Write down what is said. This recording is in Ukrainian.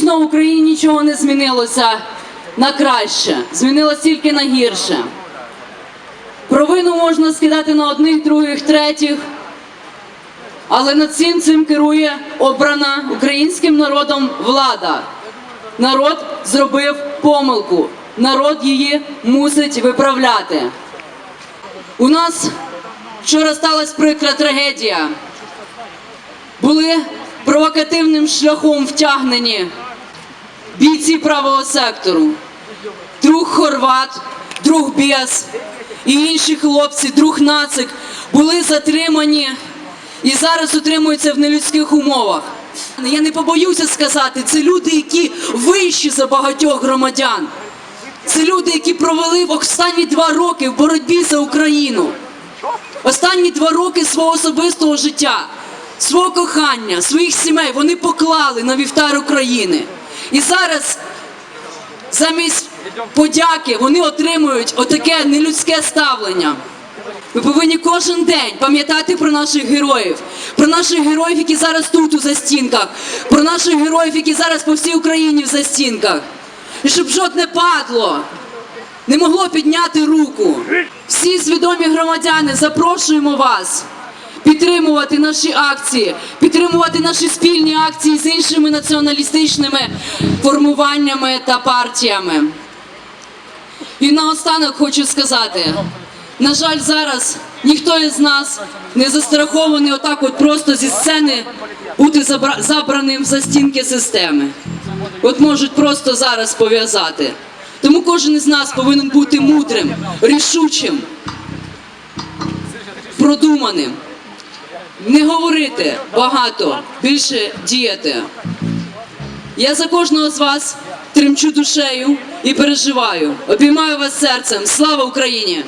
Дійсно, в Україні нічого не змінилося на краще, змінилося тільки на гірше. Провину можна скидати на одних, других, третіх, але над всім цим керує обрана українським народом влада. Народ зробив помилку, народ її мусить виправляти. У нас вчора сталася прикра трагедія. Були провокативним шляхом втягнені бійці правого сектору. Друг Хорват, друг Біас і інші хлопці, друг Нацик були затримані і зараз утримуються в нелюдських умовах. Я не побоюся сказати, це люди, які вищі за багатьох громадян. Це люди, які провели в останні два роки в боротьбі за Україну. Останні два роки свого особистого життя, свого кохання, своїх сімей вони поклали на вівтар України. І зараз замість подяки вони отримують отаке нелюдське ставлення. Ми повинні кожен день пам'ятати про наших героїв, про наших героїв, які зараз тут у застінках, про наших героїв, які зараз по всій Україні в застінках. І щоб жодне падло не могло підняти руку. Всі свідомі громадяни запрошуємо вас підтримувати наші акції, підтримувати наші спільні акції з іншими націоналістичними формуваннями та партіями. І наостанок хочу сказати: на жаль, зараз ніхто із нас не застрахований отак, от просто зі сцени бути забраним за стінки системи. От можуть просто зараз пов'язати. Тому кожен із нас повинен бути мудрим, рішучим, продуманим. Не говорити багато, більше діяти. Я за кожного з вас тремчу душею і переживаю. Обіймаю вас серцем. Слава Україні!